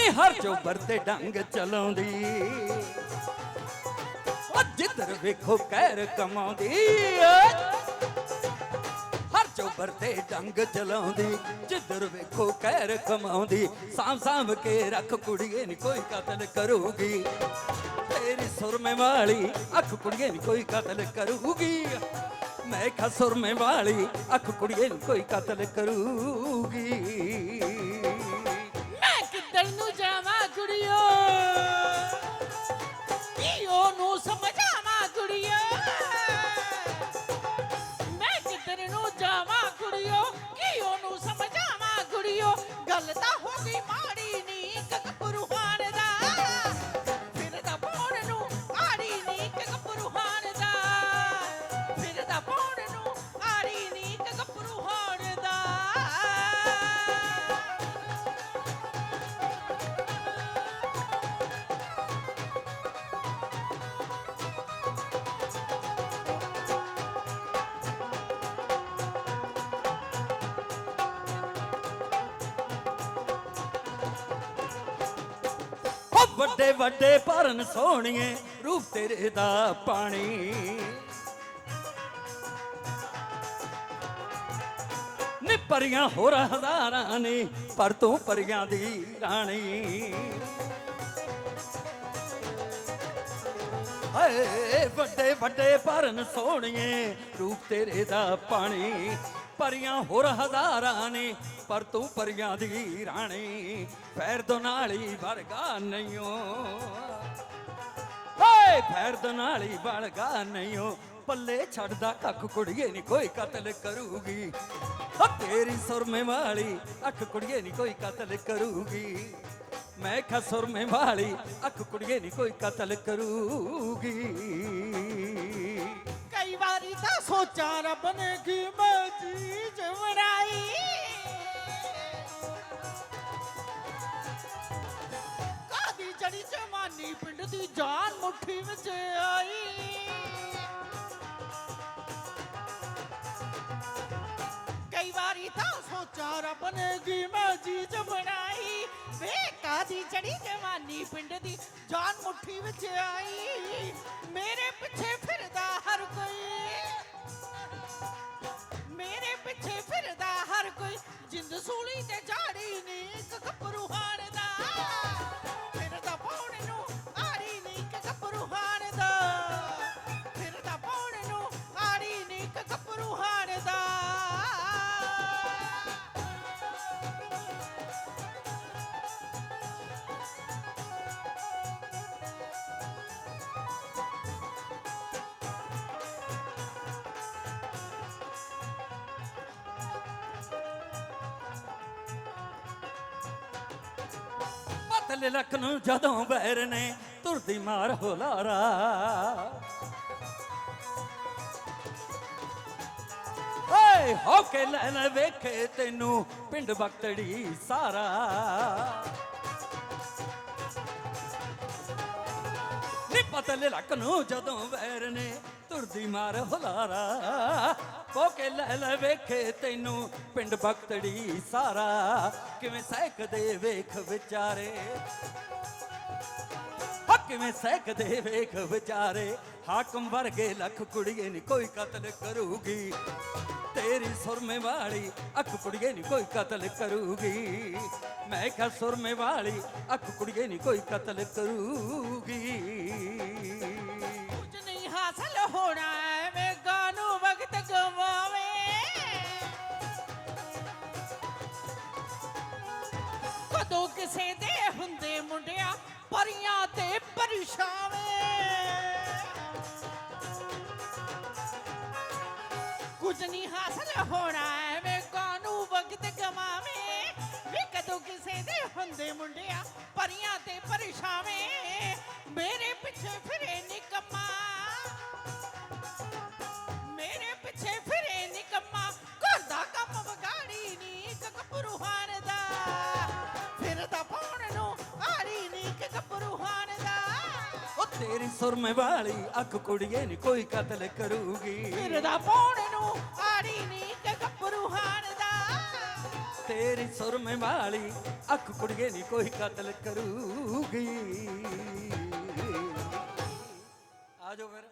ਨੀ ਹਰ ਚੋਬਰ ਤੇ ਡੰਗ ਚਲਾਉਂਦੀ। ਉਹ ਜਿੱਧਰ ਵੇਖੋ ਕਹਿਰ ਕਮਾਉਂਦੀ, ਹਰ ਚੋਬਰ ਤੇ ਡੰਗ ਚਲਾਉਂਦੀ, ਜਿੱਧਰ ਵੇਖੋ ਕਹਿਰ ਕਮਾਉਂਦੀ, ਸਾਂਭ ਸਾਂਭ ਕੇ ਰੱਖ ਕੁੜੀਏ ਨੀ ਕੋਈ ਕਤਲ ਕਰੂਗੀ। ਤੇਰੀ ਸੁਰਮੇ ਵਾਲੀ ਅੱਖ ਕੁੜੀਏ ਨੀ ਕੋਈ ਕਤਲ ਕਰੂਗੀ। ਮੈਂ ਕਿਹਾ ਸੁਰਮੇ ਵਾਲੀ ਅੱਖ ਕੁੜੀਏ ਨੀ ਕੋਈ ਕਤਲ ਕਰੂਗੀ। বলতা হোগি মারি ਵੱਡੇ ਵੱਡੇ ਭਰਨ ਸੋਹਣੀਏ, ਰੂਪ ਤੇਰੇ ਦਾ ਪਾਣੀ। ਨੀ ਪਰੀਆਂ ਹੋਰ ਹਜ਼ਾਰਾਂ ਨੇ, ਪਰ ਤੂੰ ਪਰੀਆਂ ਦੀ ਰਾਣੀ। ਹਾਏ, ਵੱਡੇ ਵੱਡੇ ਭਰਨ ਸੋਹਣੀਏ, ਰੂਪ ਤੇਰੇ ਦਾ ਪਾਣੀ। ਪਰੀਆਂ ਹੋਰ ਹਜ਼ਾਰਾਂ ਨੇ ਪਰ ਤੂੰ ਪਰੀਆਂ ਦੀ ਰਾਣੀ, ਫੈਰ ਨਾਲੀ ਵਰਗਾ ਨਹੀਂਓ। ਹਾਏ ਫੈਰ ਨਾਲੀ ਵਰਗਾ ਨਹੀਂਓ। ਪੱਲੇ ਛੱਡਦਾ ਕੱਖ ਕੁੜੀਏ ਨਹੀਂ ਕੋਈ ਕਤਲ ਕਰੂਗੀ। ਓ ਤੇਰੀ ਸੁਰਮੇ ਵਾਲੀ ਅੱਖ ਕੁੜੀਏ ਨਹੀਂ ਕੋਈ ਕਤਲ ਕਰੂਗੀ। ਮੈਂ ਕਿਹਾ ਸੁਰਮੇ ਵਾਲੀ ਅੱਖ ਕੁੜੀਏ ਨਹੀਂ ਕੋਈ ਕਤਲ ਕਰੂਗੀ। ਕਈ ਵਾਰੀ ਤਾਂ ਸੋਚਾਂ ਰੱਬ ਨੇ ਕਿ ਮੈਂ ਦੀ ਜਾਨ ਮੁੱਠੀ ਵਿੱਚ ਆਈ। ਕਈ ਵਾਰੀ ਤਾਂ ਸੋਚਾ ਰੱਬ ਨੇ ਕਿ ਮੈਂ ਚੀਜ਼ ਬਣਾਈ। ਵੇ ਕਾਦੀ ਜੜੀ ਜਵਾਨੀ ਪਿੰਡ ਦੀ ਜਾਨ ਮੁੱਠੀ ਵਿੱਚ ਆਈ। ਮੇਰੇ ਪਤਲੇ ਲੱਖ ਨੂੰ ਜਦੋਂ ਬੈਰ ਨੇ ਤੁਰਦੀ ਮਾਰ ਹੋਲਾਰਾ। ਓਏ ਹੋ ਕੇ ਲੈ ਲੈ ਵੇਖੇ ਤੈਨੂੰ ਪਿੰਡ ਬਖਤੜੀ ਸਾਰਾ। ਨੀ ਪਤਲੇ ਲੱਕ ਨੂੰ ਜਦੋਂ ਬੈਰ ਨੇ ਤੁਰਦੀ ਮਾਰ ਹੁਲਾਰਾ। ਹੋ ਕੇ ਲੈ ਵੇਖੇ ਤੈਨੂੰ, ਪਿੰਡ ਬਖਤੜੀ ਸਾਰਾ। ਕਿਵੇਂ ਸਹਿਕਦੇ ਵੇਖ ਵਿਚਾਰੇ? ਕਿਵੇਂ ਸਹਿਕਦੇ ਵੇਖ ਵਿਚਾਰੇ? ਹਾਕਮ ਵਰਗੇ ਲੱਖ ਕੁੜੀਏ ਨਹੀਂ ਕੋਈ ਕਤਲ ਕਰੂਗੀ। ਤੇਰੀ ਸੁਰਮੇ ਵਾਲੀ ਅੱਖ ਕੁੜੀਏ ਨਹੀਂ ਕੋਈ ਕਤਲ ਕਰੂਗੀ। ਮੈਂ ਕਿਹਾ ਸੁਰਮੇ ਵਾਲੀ ਅੱਖ ਕੁੜੀਏ ਨਹੀਂ ਕੋਈ ਕਤਲ ਕਰੂਗੀ। ਕੁਝ ਨਹੀਂ ਹਾਸਲ ਹੋਣਾ। ਪਰੀਆਂ ਤੇ ਪਰਛਾਵੇਂ ਕੁਝ ਨਹੀਂ ਹਾਸਲ ਹੋਣਾ, ਐਵੇਂ ਕਾਨੂੰ ਵਕਤ ਗਵਾਵੇਂ? ਵੀ ਕਦੋਂ ਕਿਸੇ ਦੇ ਹੁੰਦੇ ਮੁੰਡਿਆ ਪਰੀਆਂ ਤੇ ਪਰਛਾਵੇਂ ਮੇਰੇ ਪਿੱਛੇ ਫਿਰੇ ਨਿਕੰਮਾ ਤੇਰੀ ਸੁਰਮੇ ਵਾਲੀ ਅੱਖ ਕੁੜੀਏ ਨਹੀਂ ਕੋਈ ਕਤਲ ਕਰੂਗੀ। ਫਿਰਦਾ ਪਾਉਣ ਨੂੰ ਆੜੀ ਨੀ ਕਕਪਰੂਹਾਨ ਦਾ ਤੇਰੀ ਸੁਰਮੇ ਵਾਲੀ ਅੱਖ ਕੁੜੀਏ ਨਹੀਂ ਕੋਈ ਕਤਲ ਕਰੂਗੀ। ਆ ਜਾਓ ਫਿਰ।